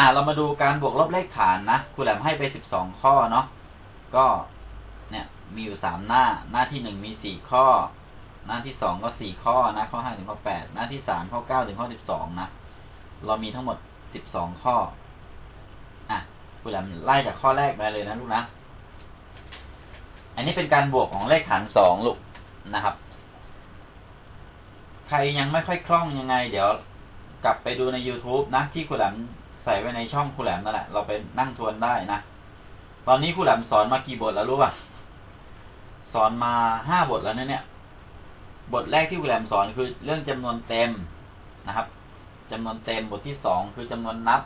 อ่าเรามาดูการบวกลบเลขฐานนะครูแหลมให้ไปสิบสองข้อเนาะก็เนี่ยมีอยู่สามหน้าหน้าที่หนึ่งมีสี่ข้อ หน้าที่สองก็สี่ข้อนะข้อห้าถึงข้อแปดหน้าที่สามข้อเก้าถึงข้อสิบสองนะ เรามีทั้งหมดสิบสองข้ออะครูแหลมไล่จากข้อแรกไปเลยนะลูกนะ อันนี้เป็นการบวกของเลขฐานสองลูกนะครับ ใครยังไม่ค่อยคล่องยังไง เดี๋ยวกลับไปดูใน YouTube นะที่ครูแหลม ใส่ไว้ในช่องครูแหลมนั่นแหละเราไปนั่งทวนได้นะ ตอนนี้ครูแหลมสอนมากี่บทแล้วรู้ป่ะ สอนมาห้าบทแล้วเนี่ย บทแรกที่ครูแหลมสอนคือเรื่องจำนวนเต็มนะครับจำนวนเต็มบทที่สองคือจำนวนนับ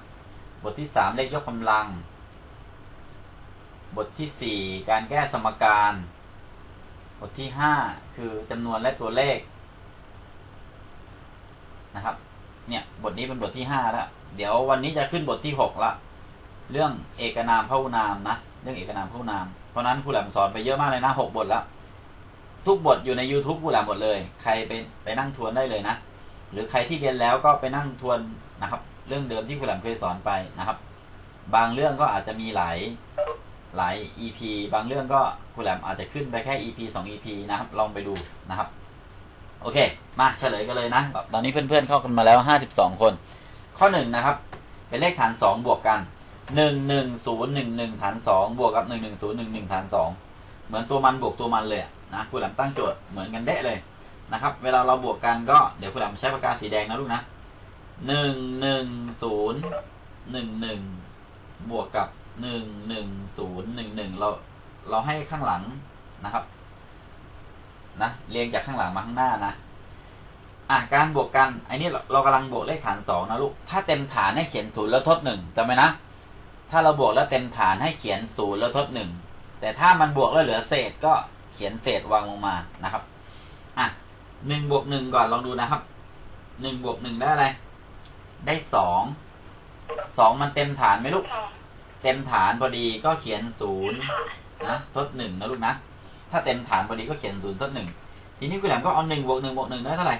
บทที่สามเลขยกกำลัง บทที่สี่การแก้สมการ บทที่ห้าคือจำนวนและตัวเลขนะครับ เนี่ยบทนี้เป็นบทที่ห้าแล้ว เดี๋ยววันนี้จะขึ้นบทที่หกละ เรื่องเอกนามพหุนามนะ เรื่องเอกนามพหุนาม เพราะนั้นครูแหลมสอนไปเยอะมากเลยนะหกบทแล้วทุกบทอยู่ใน YouTube ครูแหลมหมดเลย ใครไปไปนั่งทวนได้เลยนะ หรือใครที่เรียนแล้วก็ไปนั่งทวนนะครับ เรื่องเดิมที่ครูแหลมเคยสอนไปนะครับ บางเรื่องก็อาจจะมีหลายหลาย EP บางเรื่องก็ครูแหลมอาจจะขึ้นไปแค่ EP 2 EP นะครับ ลองไปดูนะครับ โอเค มาเฉลยกันเลยนะ ตอนนี้เพื่อนๆเข้ากันมาแล้ว 52 คน ข้อหนึ่งนะครับ เป็นเลขฐาน2บวกกัน11011ฐาน2บวกกับ11011ฐาน2เหมือนตัวมันบวกตัวมันเลยนะครูหลมตั้งโจทย์เหมือนกันเดะเลยนะครับ เวลาเราบวกกันก็เดี๋ยวครูหลมใช้ปากกาสีแดงนะลูกนะ11011บวกกับ11011เราเราให้ข้างหลังนะครับ นะเรียงจากข้างหลังมาข้างหน้านะ อะการบวกกันไอ้นี่เราเรากำลังบวกเลขฐานสองนะลูก ถ้าเต็มฐานให้เขียนศูนย์แล้วทดหนึ่งจำไว้นะ ถ้าเราบวกแล้วเต็มฐานให้เขียนศูนย์แล้วทดหนึ่งแต่ถ้ามันบวกแล้วเหลือเศษก็เขียนเศษวางลงมานะครับ อะหนึ่งบวกหนึ่งก่อนลองดูนะครับหนึ่งบวกหนึ่งได้อะไร ได้สอง สองมันเต็มฐานไหมลูกสองเต็มฐานพอดีก็เขียนศูนย์ค่ะนะทดหนึ่งนะลูกนะ ถ้าเต็มฐานพอดีก็เขียนศูนย์ทดหนึ่งทีนี้คุณแหลมก็เอาหนึ่งบวกหนึ่งบวกหนึ่งได้เท่าไหร่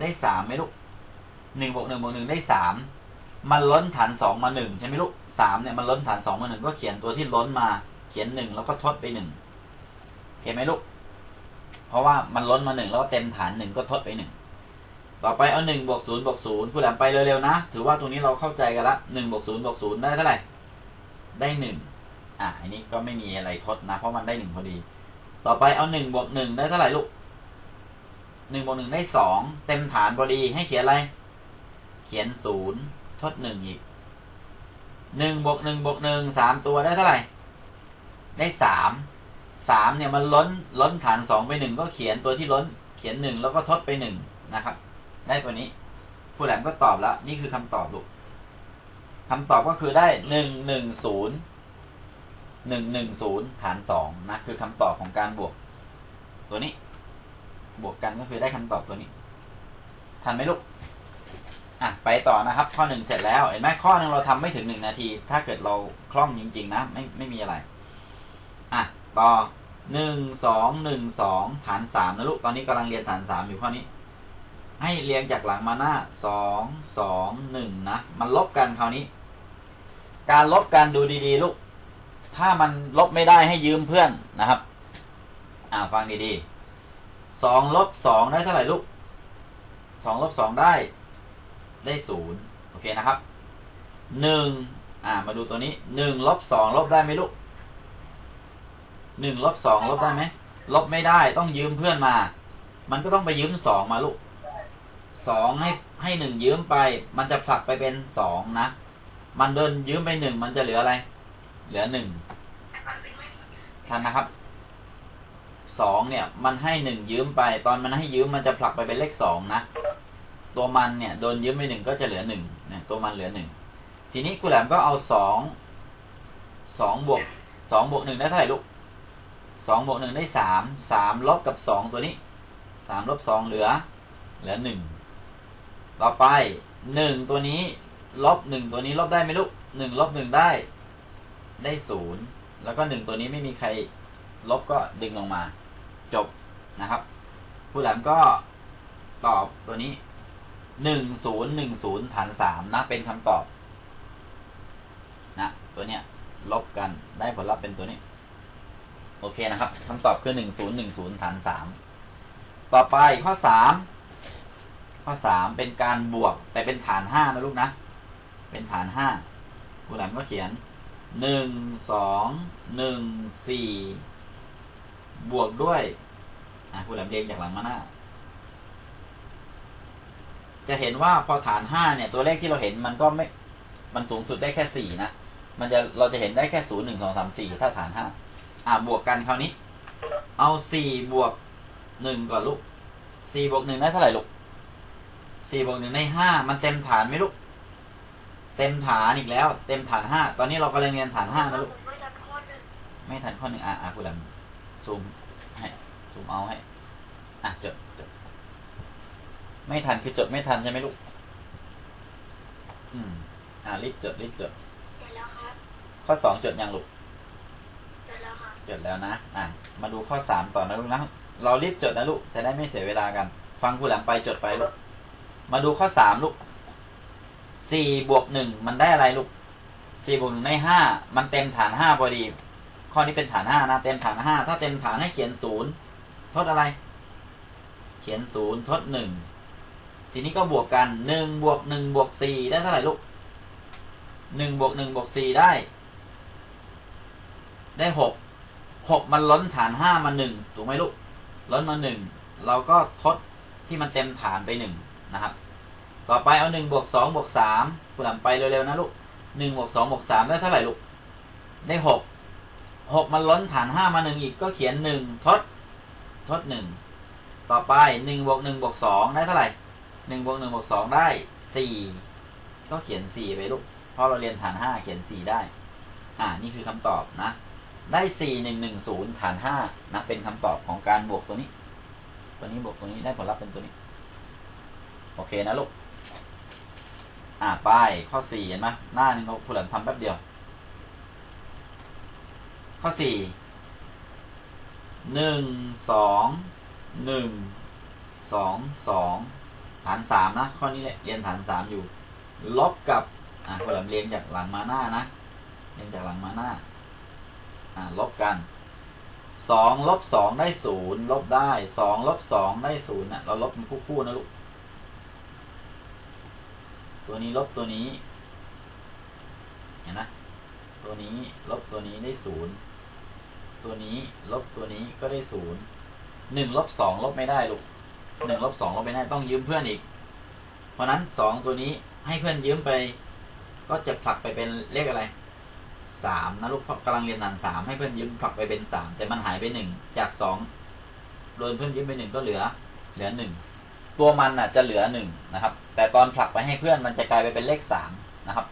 ได้สามไหมลูกหนึ่งบวกหนึ่งบวกหนึ่งได้สามมันล้นฐานสองมาหนึ่งใช่ไหมลูกสามเนี่ยมันล้นฐานสองมาหนึ่งก็เขียนตัวที่ล้นมาเขียนหนึ่งแล้วก็ทดไปหนึ่งโอเคไหมลูก เพราะว่ามันล้นมาหนึ่งแล้วเต็มฐานหนึ่งก็ทดไปหนึ่งต่อไปเอาหนึ่งบวกศูนย์บวกศูนย์คุณแหลมไปเร็วๆนะ ถือว่าตรงนี้เราเข้าใจกันละหนึ่งบวกศูนย์บวกศูนย์ได้เท่าไหร่ ได้หนึ่งอะอันนี้ก็ไม่มีอะไรทดนะ เพราะมันได้หนึ่งพอดี ต่อไปเอาหนึ่งบวกหนึ่งได้เท่าไหร่ลูก หนึ่งบวกหนึ่งได้สองเต็มฐานพอดีให้เขียนอะไร เขียนศูนย์ทดหนึ่งอีกหนึ่งบวกหนึ่งบวกหนึ่งสามตัวได้เท่าไหร่ ได้สามสามเนี่ยมันล้นล้นฐานสองไปหนึ่งก็เขียนตัวที่ล้น เขียนหนึ่งแล้วก็ทดไปหนึ่งนะครับ ได้ตัวนี้ ผู้แหลมก็ตอบแล้ว นี่คือคำตอบลูกคำตอบก็คือได้หนึ่งหนึ่งศูนย์หนึ่งหนึ่งศูนย์ฐานสองนะคือคำตอบของการบวก ตัวนี้ บวกกันก็คือได้คำตอบตัวนี้ ทันไหมลูก อะ ไปต่อนะครับ ข้อหนึ่งเสร็จแล้ว เห็นไหมข้อหนึ่งเราทำไม่ถึงหนึ่งนาที ถ้าเกิดเราคล่องจริง ๆ นะ ไม่ไม่มีอะไร อะ ต่อหนึ่งสองหนึ่งสองฐานสามนะลูก ตอนนี้กำลังเรียนฐานสามอยู่ข้อนี้ ให้เรียงจากหลังมาหน้าสองสองหนึ่งนะ มันลบกันคราวนี้ การลบกันดูดีๆ ลูก ถ้ามันลบไม่ได้ให้ยืมเพื่อนนะครับ อ่าฟังดีๆ สองลบสองได้เท่าไหร่ลูกสองลบสองได้ ได้ศูนย์โอเคนะครับหนึ่งอ่ามาดูตัวนี้หนึ่งลบสองลบได้ไหมลูกหนึ่งลบสองลบได้ไหมลบไม่ได้ต้องยืมเพื่อนมา มันก็ต้องไปยืมสองมาลูกสองให้ให้หนึ่งยืมไป มันจะผลักไปเป็นสองนะ มันเดินยืมไปหนึ่งมันจะเหลืออะไร เหลือหนึ่งทันนะครับ สองเนี่ยมันให้หนึ่งยืมไป ตอนมันให้ยืมมันจะผลักไปเป็นเลขสองนะ ตัวมันเนี่ยโดนยืมไปหนึ่งก็จะเหลือหนึ่งเนี่ยตัวมันเหลือหนึ่งทีนี้กุหลามก็เอาสองสองบวกสองบวกหนึ่งได้เท่าไหร่ลูกสองบวกหนึ่งได้สามสามลบกับสองตัวนี้สามลบสองเหลือ เหลือหนึ่งต่อไปหนึ่งตัวนี้ลบหนึ่งตัวนี้ลบได้ไหมลูกหนึ่งลบหนึ่งได้ ได้ศูนย์แล้วก็หนึ่งตัวนี้ไม่มีใคร ลบก็ดึงลงมา จบนะครับ ผู้แหลมก็ตอบตัวนี้หนึ่งศูนย์หนึ่งศูนย์ฐานสามนะเป็นคำตอบนะตัวเนี้ยลบกันได้ผลลัพธ์เป็นตัวนี้ โอเคนะครับคำตอบคือหนึ่งศูนย์หนึ่งศูนย์ฐานสามต่อไปข้อสามข้อสามเป็นการบวกแต่เป็นฐานห้านะลูกนะ เป็นฐานห้าครูแหลมก็เขียนหนึ่งสองหนึ่งสี่ บวกด้วยอะครูแหลมเรียงจากหลังมาหน้า จะเห็นว่าพอฐานห้าเนี่ย ตัวเลขที่เราเห็นมันก็ไม่ มันสูงสุดได้แค่สี่นะ มันจะเราจะเห็นได้แค่ศูนย์หนึ่งสองสามสี่ถ้าฐานห้าอ่าบวกกันคราวนี้ เอาสี่บวกหนึ่งก่อนลูกสี่บวกหนึ่งได้เท่าไหร่ลูกสี่บวกหนึ่งได้ห้ามันเต็มฐานไหมลูก เต็มฐานอีกแล้ว เต็มฐานห้าตอนนี้เรากำลังเรียนฐานห้านะลูกผมไม่ทันข้อหนึ่งไม่ทันข้อหนึ่งอะอะคุณแหลม ซูมให้ซูมเอาให้ อะจดจดไม่ทันคือจดไม่ทันใช่ไหมลูก อืม อะรีบจดรีบจด เสร็จแล้วครับข้อสองจดยังลูก เสร็จแล้วครับจดแล้วนะ อะ มาดูข้อสามต่อนะลูกนะ เรารีบจดนะลูก จะได้ไม่เสียเวลากัน ฟังคุณแหลมไปจดไปลูก มาดูข้อสามลูก สี่บวกหนึ่งมันได้อะไรลูก สี่บวกหนึ่งได้ห้า มันเต็มฐานห้าพอดี ข้อนี้เป็นฐานห้านะ เต็มฐานห้าถ้าเต็มฐานให้เขียนศูนย์ทดอะไร เขียนศูนย์ทดหนึ่งทีนี้ก็บวกกันหนึ่งบวกหนึ่งบวกสี่ได้เท่าไหร่ลูกหนึ่งบวกหนึ่งบวกสี่ได้ ได้หกหกมันล้นฐานห้ามาหนึ่งถูกไหมลูก ล้นมาหนึ่งเราก็ทดที่มันเต็มฐานไปหนึ่งนะครับ ต่อไปเอาหนึ่งบวกสองบวกสามคุณหลำไปเร็วๆนะลูกหนึ่งบวกสองบวกสามได้เท่าไหร่ลูก ได้หก หกมันล้นฐานห้ามาหนึ่งอีกก็เขียนหนึ่งทด ทดหนึ่งต่อไปหนึ่งบวกหนึ่งบวกสองได้เท่าไหร่หนึ่งบวกหนึ่งบวกสองได้สี่ก็เขียนสี่ไปลูกเพราะเราเรียนฐานห้าเขียนสี่ได้ อ่านี่คือคำตอบนะ ได้สี่หนึ่งหนึ่งศูนย์ฐานห้านะเป็นคำตอบของการบวกตัวนี้ ตัวนี้บวกตัวนี้ได้ผลลัพธ์เป็นตัวนี้ โอเคนะลูกอ่าไปข้อสี่เห็นไหมหน้าหนึ่งเขาผู้หลมทำแป๊บเดียว ข้อสี่หนึ่งสองหนึ่งสองสองฐานสามนะ ข้อนี้เรียนฐานสามอยู่ ลบกับ อ่าผู้หลมเรียงจากหลังมาหน้านะเรียงจากหลังมาหน้า อ่าลบกันสองลบสองได้ศูนย์ลบได้สองลบสองได้ศูนย์นะเราลบมันคู่ๆนะลูกตัวนี้ลบตัวนี้ เห็นนะ ตัวนี้ลบตัวนี้ได้ศูนย์ ตัวนี้ ลบตัวนี้ก็ได้ศูนย์หนึ่งลบสองลบไม่ได้ลูกหนึ่งลบสองลบไม่ได้ต้องยืมเพื่อนอีก เพราะนั้นสองตัวนี้ให้เพื่อนยืมไป ก็จะผลักไปเป็นเลขอะไรสามนะลูกเพราะกำลังเรียนฐานสามให้เพื่อนยืมผลักไปเป็นสามแต่มันหายไปหนึ่งจากสองโดนเพื่อนยืมไปหนึ่งก็เหลือ เหลือหนึ่งตัวมันอะจะเหลือหนึ่งนะครับ แต่ตอนผลักไปให้เพื่อนมันจะกลายไปเป็นเลขสามนะครับ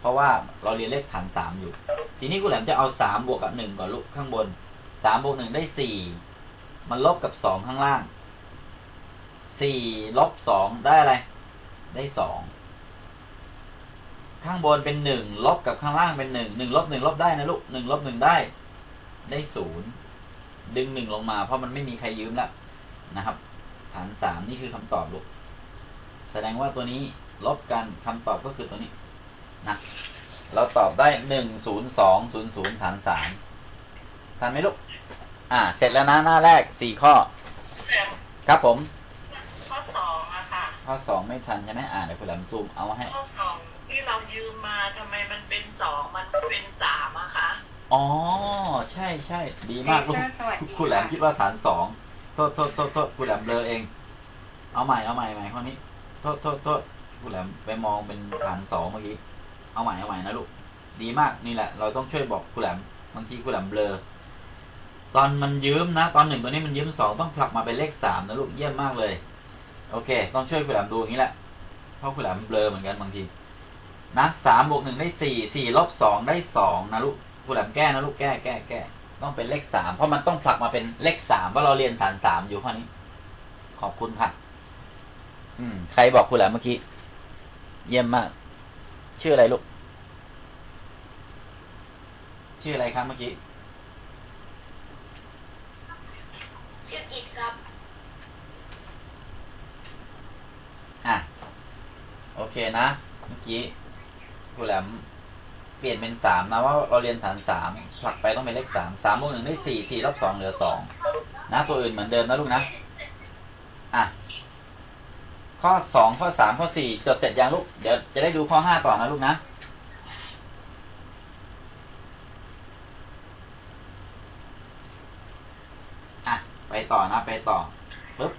เพราะว่าเราเรียนเลขฐานสามอยู่ ทีนี้กูแหลมจะเอาสามบวกกับหนึ่งก่อนลูกข้างบนสามบวกหนึ่งได้สี่มันลบกับสองข้างล่างสี่ลบสองได้อะไร ได้สองข้างบนเป็นหนึ่งลบกับข้างล่างเป็นหนึ่งหนึ่งลบหนึ่งลบได้นะลูกหนึ่งลบหนึ่งได้ ได้ศูนย์ดึงหนึ่งลงมา เพราะมันไม่มีใครยืมแล้วนะครับฐานสามนี่คือคำตอบลูกแสดงว่าตัวนี้ลบกันคำตอบก็คือตัวนี้ นะเราตอบได้หนึ่งศูนย์สองศูนย์ศูนย์ฐานสามทันไหมลูก อ่า เสร็จแล้วนะหน้าแรกสี่ข้อ ครับผม ข้อสองอะค่ะ ข้อสองไม่ทันใช่ไหมอ่าเดี๋ยวคุณแหลมซูมเอาให้ ข้อสองที่เรายืมมาทำไมมันเป็นสองมันไม่เป็นสามอะคะ อ๋อ ใช่ใช่ดีมากลูกสวัสดีค่ะคุณแหลมคิดว่าฐานสองโทษโทษโทษโทษคุณแหลมเบลอเอง เอาใหม่เอาใหม่ใหม่ข้อนี้ โทษโทษโทษคุณแหลมไปมองเป็นฐานสองเมื่อกี้ เอาใหม่เอาใหม่นะลูก ดีมากนี่แหละ เราต้องช่วยบอกคุณแหลมบางทีคุณแหลมเบลอ ตอนมันยืมนะ ตอนหนึ่งตัวนี้มันยืมสองต้องผลักมาเป็นเลขสามนะลูกเยี่ยมมากเลย โอเค ต้องช่วยคุณแหลมดูอย่างนี้แหละเพราะคุณแหลมเบลอเหมือนกันบางทีนะสามบวกหนึ่งได้สี่สี่ลบสองได้สองนะลูกคุณแหลมแก้นะลูกแก้แก้แก้ต้องเป็นเลขสามเพราะมันต้องผลักมาเป็นเลขสามเพราะเราเรียนฐานสามอยู่ข้อนี้ ขอบคุณค่ะ อืม ใครบอกคุณแหลมเมื่อกี้ เยี่ยมมาก ชื่ออะไรลูก ชื่ออะไรครับเมื่อกี้ ชื่อกิจครับ อะ โอเคนะ เมื่อกี้คุณแหลมเปลี่ยนเป็นสามนะว่าเราเรียนฐานสามผลักไปต้องเป็นเลขสามสามบวกหนึ่งได้สี่สี่ลบสองเหลือสองนะ ตัวอื่นเหมือนเดิมนะลูกนะ อะ ข้อสองข้อสามข้อสี่จดเสร็จยังลูก เดี๋ยวจะได้ดูข้อห้าต่อนะลูกนะ อะ ไปต่อนะ ไปต่อปึ๊บ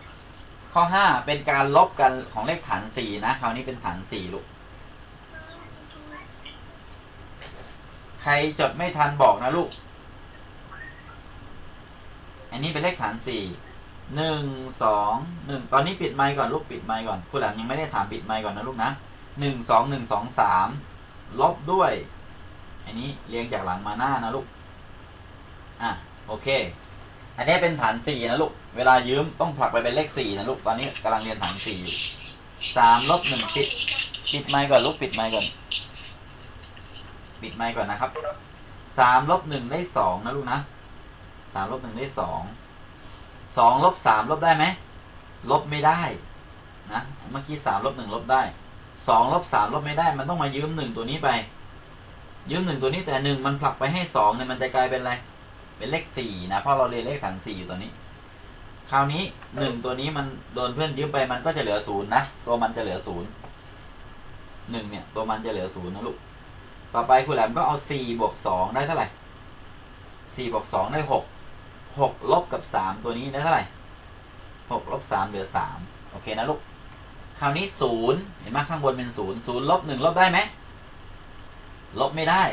ข้อห้าเป็นการลบกันของเลขฐานสี่นะ คราวนี้เป็นฐานสี่ลูก ใครจดไม่ทันบอกนะลูก อันนี้เป็นเลขฐานสี่ หนึ่งสองหนึ่งตอนนี้ปิดไมค์ก่อนลูกปิดไมค์ก่อนคุณหลังยังไม่ได้ถามปิดไมค์ก่อนนะลูกนะหนึ่งสองหนึ่งสองสามลบด้วยอันนี้เรียงจากหลังมาหน้านะลูกอะโอเค อันนี้เป็นฐานสี่นะลูกเวลายืมต้องผลักไปเป็นเลขสี่นะลูกตอนนี้กำลังเรียนฐานสี่อยู่สามลบหนึ่งปิดปิดไมค์ก่อนลูกปิดไมค์ก่อน ปิดไมค์ก่อนนะครับสามลบหนึ่งได้สองนะลูกนะสามลบหนึ่งได้สอง สองลบสามลบได้ไหมลบไม่ได้นะเมื่อกี้สามลบหนึ่งลบได้สองลบสามลบไม่ได้ มันต้องมายืมหนึ่งตัวนี้ไป ยืมหนึ่งตัวนี้แต่หนึ่งมันผลักไปให้สองเนี่ยมันจะกลายเป็นอะไร เป็นเลขสี่นะเพราะเราเรียนเลขฐานสี่อยู่ตัวนี้ คราวนี้หนึ่งตัวนี้มันโดนเพื่อนยืมไปมันก็จะเหลือศูนย์นะตัวมันจะเหลือศูนย์หนึ่งเนี่ย ตัวมันจะเหลือศูนย์นะลูกต่อไปคุณแหลมก็เอาสี่บวกสองได้เท่าไหร่สี่บวกสองได้หก หกลบกับสามตัวนี้ได้เท่าไหร่หกลบสามเหลือสามโอเคนะลูก คราวนี้ศูนย์เห็นไหมข้างบนเป็นศูนย์ศูนย์ลบหนึ่งลบได้ไหมลบไม่ได้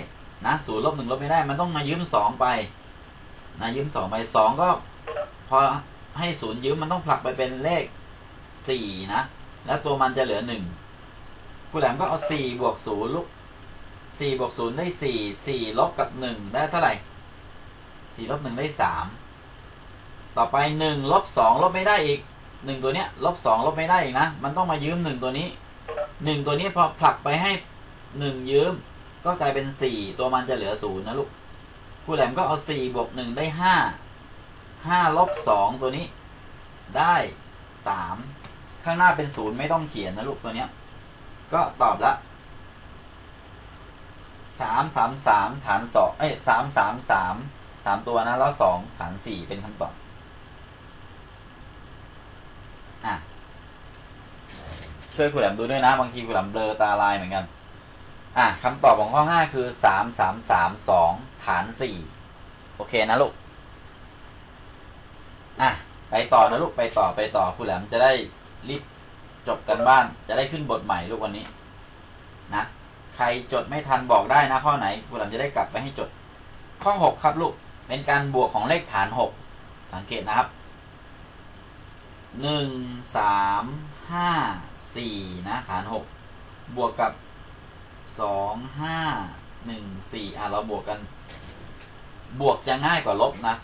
นะศูนย์ลบหนึ่งลบไม่ได้ มันต้องมายืมสองไปนะยืมสองไปสองก็ พอให้ศูนย์ยืมมันต้องผลักไปเป็นเลขสี่นะ แล้วตัวมันจะเหลือหนึ่งคุณแหลมก็เอาสี่บวกศูนย์ลูกสี่บวกศูนย์ได้สี่สี่ลบกับหนึ่งได้เท่าไหร่สี่ลบหนึ่งได้สาม ต่อไปหนึ่งลบสองลบไม่ได้อีกหนึ่งตัวเนี้ยลบสองลบไม่ได้อีกนะ มันต้องมายืมหนึ่งตัวนี้หนึ่งตัวนี้พอผลักไปให้หนึ่งยืม ก็กลายเป็นสี่ตัวมันจะเหลือศูนย์นะลูกครูแหลมก็เอาสี่บวกหนึ่งได้ห้าห้าลบสองตัวนี้ได้สามข้างหน้าเป็นศูนย์ไม่ต้องเขียนนะลูกตัวเนี้ย ก็ตอบละสามสามสามฐานสองเอ้ยสามสามสามสามตัวนะแล้วสองฐานสี่เป็นคำตอบ อะ ช่วยครูแหลมดูด้วยนะ บางทีครูแหลมเบลอตาลายเหมือนกัน อะคำตอบของข้อห้าคือสามสามสามสองฐานสี่โอเคนะลูก อะ ไปต่อนะลูก ไปต่อไปต่อคุณแหลมจะได้รีบจบกันบ้าน จะได้ขึ้นบทใหม่ลูกวันนี้ นะ ใครจดไม่ทันบอกได้นะข้อไหนคุณแหลมจะได้กลับไปให้จด ข้อหกครับลูก เป็นการบวกของเลขฐานหกสังเกตนะครับหนึ่งสาม ห้าสี่นะฐานหกบวกกับสองห้าหนึ่งสี่อะเราบวกกัน บวกจะง่ายกว่าลบนะ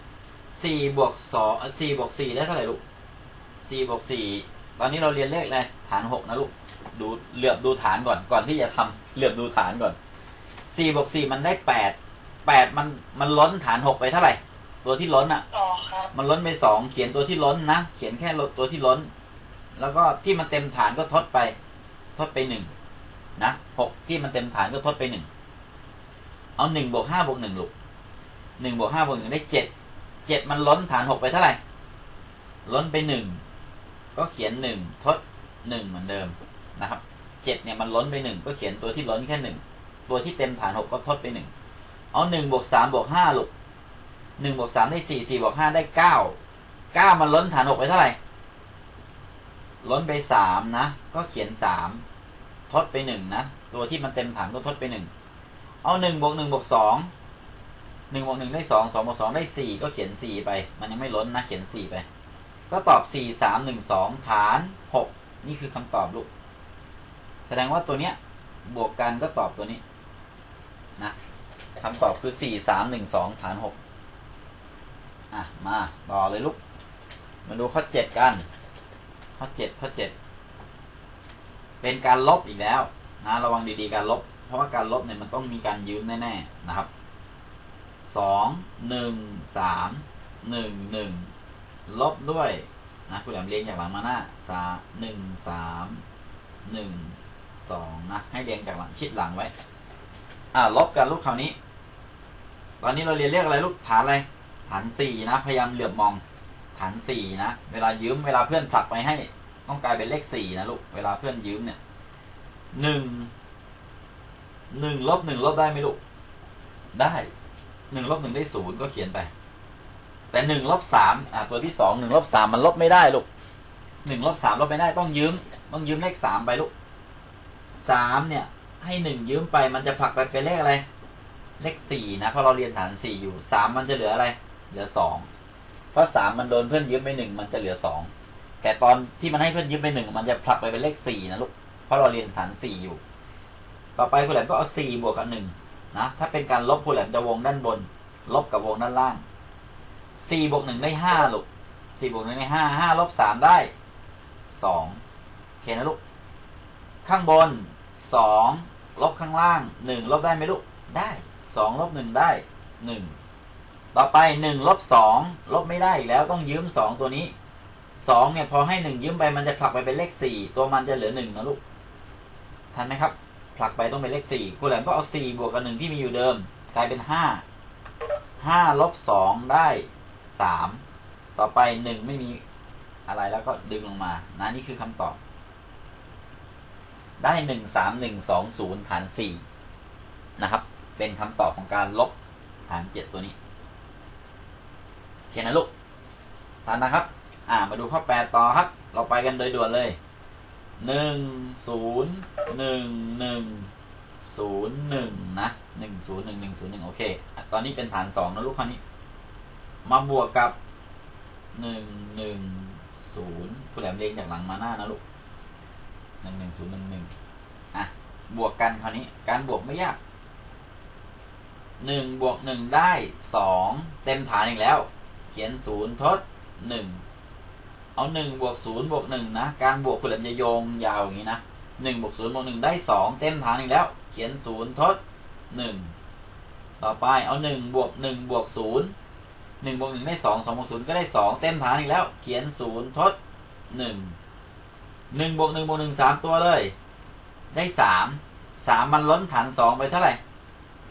สี่บวกสองสี่บวกสี่ได้เท่าไหร่ลูกสี่บวกสี่ตอนนี้เราเรียนเลขอะไรฐานหกนะลูกดูเหลือบดูฐานก่อนก่อนที่จะทำเหลือบดูฐานก่อนสี่บวกสี่มันได้แปดแปดมันมันล้นฐานหกไปเท่าไหร่ ตัวที่ล้นอะสองครับมันล้นไปสองเขียนตัวที่ล้นนะเขียนแค่ลดตัวที่ล้น แล้วก็ที่มันเต็มฐานก็ทดไป ทดไปหนึ่งนะหกที่มันเต็มฐานก็ทดไปหนึ่งเอาหนึ่งบวกห้าบวกหนึ่งลูกหนึ่งบวกห้าบวกหนึ่งได้เจ็ดเจ็ดมันล้นฐานหกไปเท่าไหร่ ล้นไปหนึ่งก็เขียนหนึ่งทดหนึ่งเหมือนเดิมนะครับเจ็ดเนี่ยมันล้นไปหนึ่งก็เขียนตัวที่ล้นแค่หนึ่งตัวที่เต็มฐานหกก็ทดไปหนึ่งเอาหนึ่งบวกสามบวกห้าลูกหนึ่งบวกสามได้สี่สี่บวกห้าได้เก้าเก้ามันล้นฐานหกไปเท่าไหร่ ล้นไปสามนะ ก็เขียนสามทดไปหนึ่งนะ ตัวที่มันเต็มฐานก็ทดไปหนึ่งเอาหนึ่งบวกหนึ่งบวกสองหนึ่งบวกหนึ่งได้สองสองบวกสองได้สี่ก็เขียนสี่ไป มันยังไม่ล้นนะ เขียนสี่ไป ก็ตอบสี่สามหนึ่งสองฐานหกนี่คือคำตอบลูก แสดงว่าตัวเนี้ย บวกกันก็ตอบตัวนี้นะคำตอบคือสี่สามหนึ่งสองฐานหกอะ มา ต่อเลยลูก มาดูข้อเจ็ดกัน ข้อเจ็ดข้อเจ็ดเป็นการลบอีกแล้วนะระวังดีๆการลบ เพราะว่าการลบเนี่ยมันต้องมีการยืมแน่ๆนะครับสองหนึ่งสามหนึ่งหนึ่งลบด้วยนะคุณแหลมเรียงจากหลังมาหน้าสาหนึ่งสามหนึ่งสองนะให้เรียงจากหลังชิดหลังไว้ อ่าลบกันลูกคราวนี้ ตอนนี้เราเรียนเรียกอะไรลูกฐานอะไรฐานสี่นะ พยายามเหลือบมอง ฐานสี่นะ เวลายืมเวลาเพื่อนผลักไปให้ ต้องกลายเป็นเลขสี่นะลูก เวลาเพื่อนยืมเนี่ยหนึ่งหนึ่งลบหนึ่งลบได้ไหมลูก ได้หนึ่งลบหนึ่งได้ศูนย์ก็เขียนไป แต่หนึ่งลบสามอ่าตัวที่สองหนึ่งลบสามมันลบไม่ได้ลูกหนึ่งลบสามลบไม่ได้ต้องยืม ต้องยืมเลขสามไปลูกสามเนี่ย ให้หนึ่งยืมไปมันจะผลักไปเป็นเลขอะไร เลขสี่นะเพราะเราเรียนฐานสี่อยู่สามมันจะเหลืออะไร เหลือสอง เพราะสามมันโดนเพื่อนยืมไปหนึ่งมันจะเหลือสองแต่ตอนที่มันให้เพื่อนยืมไปหนึ่งมันจะผลักไปเป็นเลขสี่นะลูกเพราะเราเรียนฐานสี่อยู่ ต่อไปคุณแหลมก็เอาสี่บวกกับหนึ่งนะถ้าเป็นการลบคุณแหลมจะวงด้านบน ลบกับวงด้านล่างสี่บวกหนึ่งได้ห้าลูกสี่บวกหนึ่งได้ห้าห้าลบสามได้สองโอเคนะลูกข้างบนสองลบข้างล่างหนึ่งลบได้ไหมลูกได้สองลบหนึ่งได้หนึ่ง ต่อไปหนึ่งลบสองลบไม่ได้อีกแล้วต้องยืมสองตัวนี้สองเนี่ยพอให้หนึ่งยืมไปมันจะผลักไปเป็นเลขสี่ตัวมันจะเหลือหนึ่งนะลูกทันไหมครับ ผลักไปต้องเป็นเลขสี่ครูแหลมก็เอาสี่บวกกับหนึ่งที่มีอยู่เดิม กลายเป็นห้าห้าลบสองได้สามต่อไปหนึ่งไม่มีอะไรแล้วก็ดึงลงมานะนี่คือคำตอบ ได้หนึ่งสามหนึ่งสองศูนย์ฐานสี่นะครับ เป็นคำตอบของการลบฐานเจ็ดตัวนี้ เคนะลูกทันนะครับ อ่า มาดูข้อแปดต่อครับ เราไปกันโดยด่วนเลยหนึ่งศูนย์หนึ่งหนึ่งศูนย์หนึ่งนะหนึ่งศูนย์หนึ่งหนึ่งศูนย์หนึ่งโอเค ตอนนี้เป็นฐานสองนะลูกคราวนี้ มาบวกกับหนึ่งหนึ่งศูนย์ผู้แหลมเรียงจากหลังมาหน้านะลูกหนึ่งหนึ่งศูนย์หนึ่งหนึ่งอะ บวกกันคราวนี้ การบวกไม่ยากหนึ่งบวกหนึ่งได้สองเต็มฐานอีกแล้ว เขียนศูนย์ทดหนึ่งเอาหนึ่งบวกศูนย์บวกหนึ่งนะ การบวกคุณเหลมจะโยงยาวอย่างนี้นะหนึ่งบวกศูนย์บวกหนึ่งได้สองเต็มฐานอีกแล้ว เขียนศูนย์ทดหนึ่งต่อไปเอาหนึ่งบวกหนึ่งบวกศูนย์หนึ่งบวกหนึ่งได้สองสองบวกศูนย์ก็ได้สองเต็มฐานอีกแล้ว เขียนศูนย์ทดหนึ่งหนึ่งบวกหนึ่งบวกหนึ่งสามตัวเลย ได้สามสามมันล้นฐานสองไปเท่าไหร่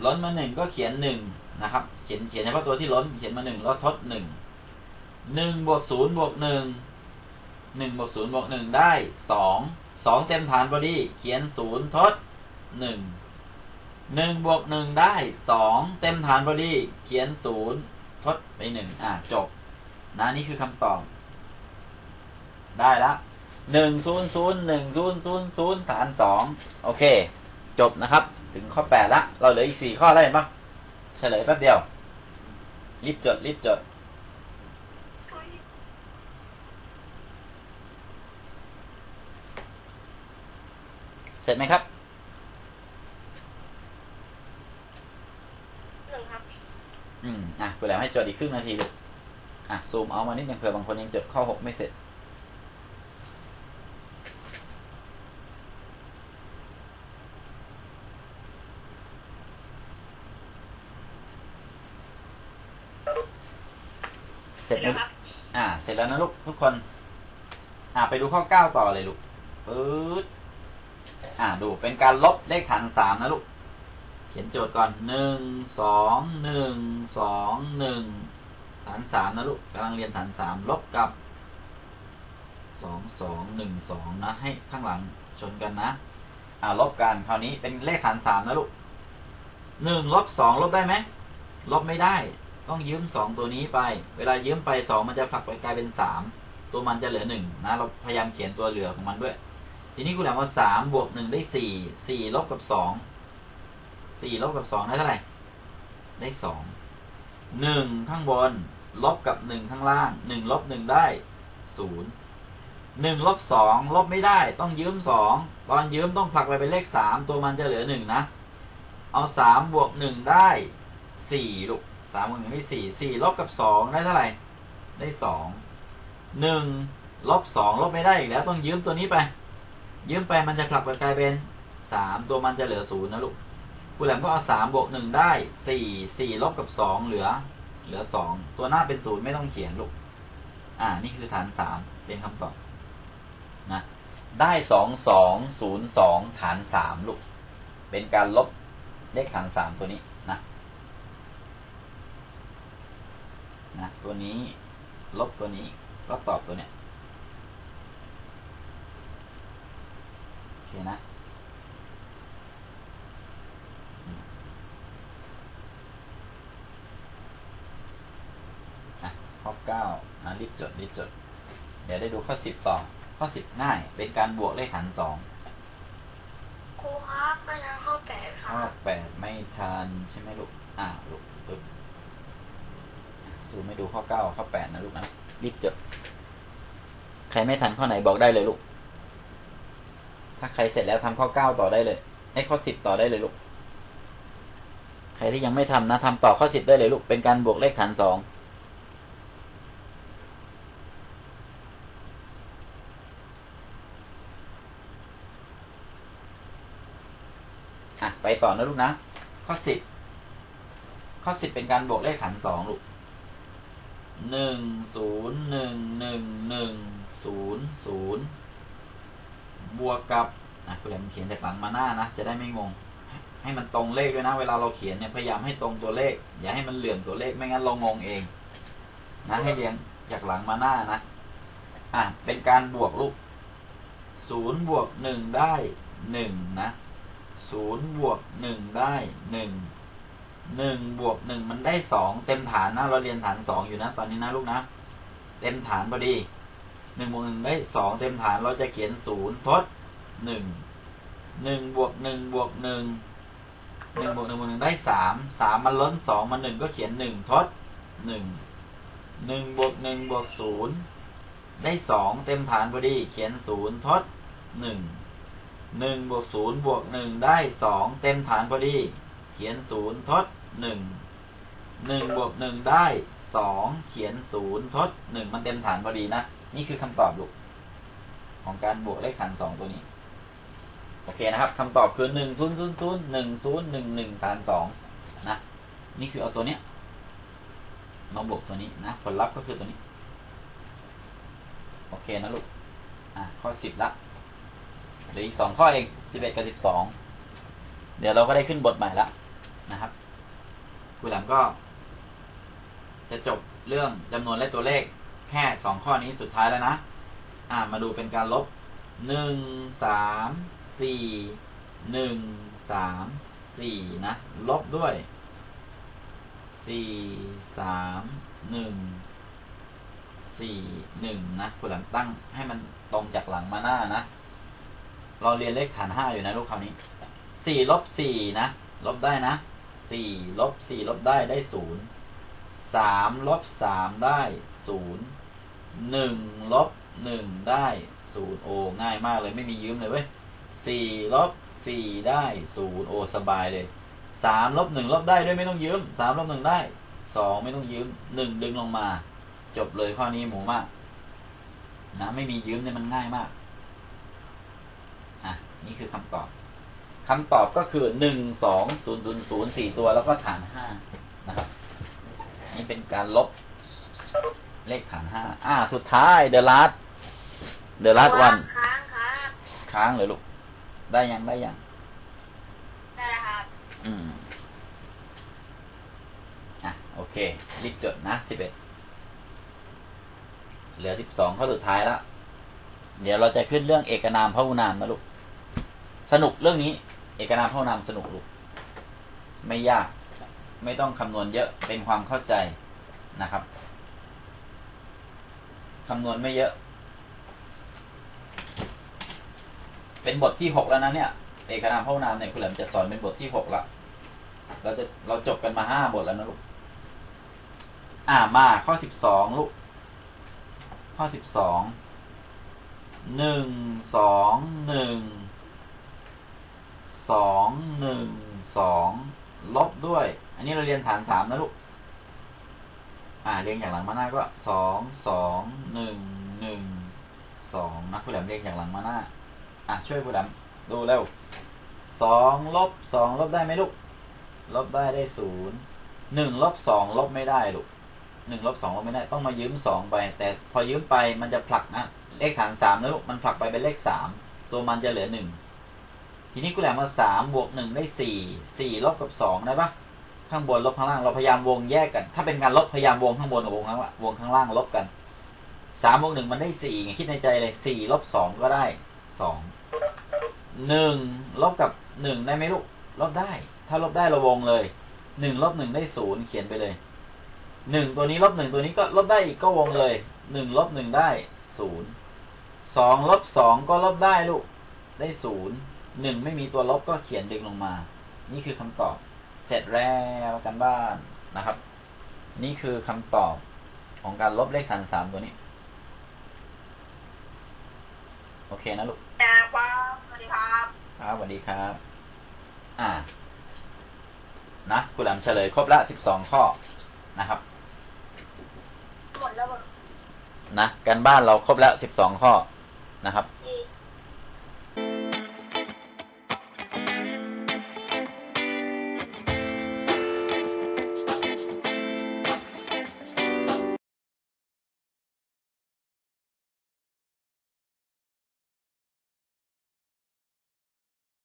ล้นมาหนึ่งก็เขียนหนึ่ง นะครับ เขียนเขียนเฉพาะตัวที่ล้น เขียนมาหนึ่งแล้วทดหนึ่งหนึ่งบวกศูนย์บวกหนึ่งหนึ่งบวกศูนย์บวกหนึ่งได้สองสองเต็มฐานพอดีเขียนศูนย์ทดหนึ่งหนึ่งบวกหนึ่งได้สองเต็มฐานพอดีเขียนศูนย์ทดไปหนึ่งอะจบ นะนี่คือคำตอบ ได้ละหนึ่งศูนย์ศูนย์หนึ่งศูนย์ศูนย์ศูนย์ฐานสองโอเค จบนะครับ ถึงข้อแปดละ เราเหลืออีกสี่ข้อแล้วเห็นปะ เฉลยแป๊บเดียว รีบจด รีบจด เสร็จไหมครับ หนึ่งครับอืม อะกูแล้วให้จดอีกครึ่งนาทีลูกอะ ซูมเอามานิดนึงเผื่อบางคนยังจดข้อหกไม่เสร็จ เสร็จไหม ครับ อ่า เส ร็จแล้วนะลูกทุกคน อ่าไปดูข้อเก้าต่อเลยลูกปึ๊ดอ่าดูเป็นการลบเลขฐานสามนะลูก เขียนโจทย์ก่อนหนึ่งสองหนึ่งสองหนึ่งฐานสามนะลูกกำลังเรียนฐานสามลบกับสองสองหนึ่งสองนะ ให้ข้างหลังชนกันนะ อ่าลบกันคราวนี้เป็นเลขฐานสามนะลูกหนึ่งลบสองลบได้ไหมลบไม่ได้ ต้องยืมสองตัวนี้ไป เวลายืมไปสองมันจะผลักไปกลายเป็นสามตัวมันจะเหลือหนึ่งนะเราพยายามเขียนตัวเหลือของมันด้วย ทีนี้คุณแหลมว่าสามบวกหนึ่งได้สี่สี่ลบกับสองสี่ลบกับสองได้เท่าไหร่ได้สองหนึ่งข้างบนลบกับหนึ่งข้างล่างหนึ่งลบหนึ่งได้ศูนย์หนึ่งลบสองลบไม่ได้ต้องยืมสองตอนยืมต้องผลักไปเป็นเลขสามตัวมันจะเหลือหนึ่งนะ เอาสามบวกหนึ่งได้สี่ลูก สามบวกหนึ่งได้สี่สี่ลบกับสองได้เท่าไหร่ ได้สองหนึ่งลบสองลบไม่ได้อีกแล้วต้องยืมตัวนี้ไป ยืมไปมันจะกลับกลายเป็นสามตัวมันจะเหลือศูนย์นะลูกคุณแหลมก็เอาสามบวกหนึ่งได้สี่สี่ลบกับสองเหลือ เหลือสองตัวหน้าเป็นศูนย์ไม่ต้องเขียนลูกอ่านี่คือฐานสามเป็นคำตอบนะได้สองสองศูนย์สองฐานสามลูกเป็นการลบเลขฐานสามตัวนี้ นะนะตัวนี้ลบตัวนี้ก็ตอบตัวเนี้ยโอเคนะอืมอะข้อเก้านะรีบจดรีบจด เดี๋ยวได้ดูข้อสิบต่อ ข้อสิบง่าย เป็นการบวกเลขฐานสองครูครับไม่ทันข้อแปดคข้อรับแปดไม่ทันใช่ไหมลูก อ่าลูกปึ๊บ สูไม่ดูข้อเก้าข้อแปดนะลูกนะรีบจด ใครไม่ทันข้อไหนบอกได้เลยลูก ถ้าใครเสร็จแล้วทำข้อเก้าต่อได้เลยไอ้ข้อสิบต่อได้เลยลูก ใครที่ยังไม่ทำนะทำต่อข้อสิบได้เลยลูก เป็นการบวกเลขฐานสองอะ ไปต่อนะลูกนะ ข้อสิบข้อสิบเป็นการบวกเลขฐานสองลูก หนึ่งศูนย์หนึ่งหนึ่งหนึ่งศูนย์ศูนย์บวกกับอะคุณแหลมเขียนจากหลังมาหน้านะ จะได้ไม่งง ให้มันตรงเลขด้วยนะ เวลาเราเขียนเนี่ยพยายามให้ตรงตัวเลข อย่าให้มันเหลื่อมตัวเลขไม่งั้นเรางงเอง นะให้เรียงจากหลังมาหน้านะอะเป็นการบวกลูกศูนย์บวกหนึ่งได้หนึ่งนะศูนย์บวกหนึ่งได้หนึ่ง หนึ่งบวกหนึ่งมันได้สองเต็มฐานนะ เราเรียนฐานสองอยู่นะ ตอนนี้นะลูกนะ เต็มฐานพอดีหนึ่งบวกหนึ่งได้สองเต็มฐานเราจะเขียนศูนย์ทดหนึ่งหนึ่งบวกหนึ่งบวกหนึ่งหนึ่งบวกหนึ่งบวกหนึ่งได้สามสามมันล้นสองมาหนึ่งก็เขียนหนึ่งทดหนึ่งหนึ่งบวกหนึ่งบวกศูนย์ได้สองเต็มฐานพอดี เขียนศูนย์ทดหนึ่งหนึ่งบวกศูนย์บวกหนึ่งได้สองเต็มฐานพอดี เขียนศูนย์ทด หนึ่งหนึ่งบวกหนึ่งได้สองเขียนศูนย์ทดหนึ่งมันเต็มฐานพอดีนะ นี่คือคำตอบลูกของการบวกเลขฐานสองตัวนี้ โอเคนะครับคำตอบคือหนึ่งศูนย์ศูนย์ศูนย์หนึ่งศูนย์หนึ่งหนึ่งฐานสองนะ นี่คือเอาตัวเนี้ยมาบวกตัวนี้นะผลลัพธ์ก็คือตัวนี้ โอเคนะลูกอะข้อสิบละเหลืออีกสองข้อเองสิบเอ็ดกับสิบสองเดี๋ยวเราก็ได้ขึ้นบทใหม่ละนะครับ คุยหลังก็ จะจบเรื่องจำนวนและตัวเลขแค่สองข้อนี้สุดท้ายแล้วนะ อ่ามาดูเป็นการลบหนึ่งสามสี่หนึ่งสามสี่นะ ลบด้วยสี่สามหนึ่งสี่หนึ่งนะคุยหลังตั้งให้มันตรงจากหลังมาหน้านะ เราเรียนเลขฐานห้าอยู่นะลูกคราวนี้สี่ลบสี่นะ ลบได้นะ สี่ลบสี่ลบได้ได้ศูนย์สามลบสามได้ศูนย์หนึ่งลบหนึ่งได้ศูนย์โอง่ายมากเลยไม่มียืมเลยเว้ยสี่ลบสี่ได้ศูนย์โอสบายเลยสามลบหนึ่งลบได้ด้วยไม่ต้องยืมสามลบหนึ่งได้สองไม่ต้องยืมหนึ่งดึงลงมา จบเลยข้อนี้หมูมาก นะไม่มียืมเนี่ยมันง่ายมาก อะ นี่คือคำตอบ คำตอบก็คือหนึ่งสองศูนย์ศูนย์ศูนย์สี่ตัวแล้วก็ฐานห้านะครับ นี่เป็นการลบเลขฐานห้าอ่า สุดท้าย the last the last one ค้างครับค้างเลยลูก ได้ยังได้ยัง ได้แล้วครับ อืม อะ โอเค รีบจดนะสิบเอ็ดเหลือสิบสองข้อสุดท้ายแล้ว เดี๋ยวเราจะขึ้นเรื่องเอกนามพหุนามนะลูก สนุกเรื่องนี้ เอกนามพหุนามสนุกลูกไม่ยาก ไม่ต้องคำนวณเยอะเป็นความเข้าใจนะครับคำนวณไม่เยอะ เป็นบทที่หกแล้วนะเนี่ย เอกนามพหุนามเนี่ยคุณเหลิมจะสอนเป็นบทที่หกละเราจะเราจบกันมาห้าบทแล้วนะลูกอ่ามาข้อสิบสองลูก ข้อสิบสองหนึ่งสองหนึ่ง สองหนึ่งสองลบด้วย อันนี้เราเรียนฐานสามนะลูก อ่าเรียงอย่างหลังมาหน้าก็สองสองหนึ่งหนึ่งสองนะคุณแหลมเรียงอย่างหลังมาหน้า อะช่วยคุณแหลมดูเร็วสองลบสองลบได้ไหมลูก ลบได้ได้ศูนย์หนึ่งลบสองลบไม่ได้ลูกหนึ่งลบสองลบไม่ได้ต้องมายืมสองไป แต่พอยืมไปมันจะผลักนะเลขฐานสามนะลูกมันผลักไปเป็นเลขสามตัวมันจะเหลือหนึ่ง ทีนี้กูแหลมมาสามบวกหนึ่งได้สี่สี่ลบกับสองได้ปะข้างบนลบข้างล่างเราพยายามวงแยกกัน ถ้าเป็นการลบพยายามวงข้างบนกับวงข้างล่างวงข้างล่างลบกันสามบวกหนึ่งมันได้สี่คิดในใจเลยสี่ลบสองก็ได้สองหนึ่งลบกับหนึ่งได้ไหมลูกลบได้ ถ้าลบได้เราวงเลยหนึ่งลบหนึ่งได้ศูนย์เขียนไปเลยหนึ่งตัวนี้ลบหนึ่งตัวนี้ก็ลบได้อีกก็วงเลยหนึ่งลบหนึ่งได้ศูนย์สองลบสองก็ลบได้ลูกได้ศูนย์ หนึ่งไม่มีตัวลบก็เขียนดึงลงมา นี่คือคำตอบ เสร็จแล้วกันบ้านนะครับ นี่คือคำตอบของการลบเลขฐานสามตัวนี้ โอเคนะลูกแต่ว่าสวัสดีครับครับสวัสดีครับ อ่า นะคุณแหลมเฉลยครบละสิบสองข้อนะครับ หมดแล้วหมดนะการบ้านเราครบแล้วสิบสองข้อนะครับ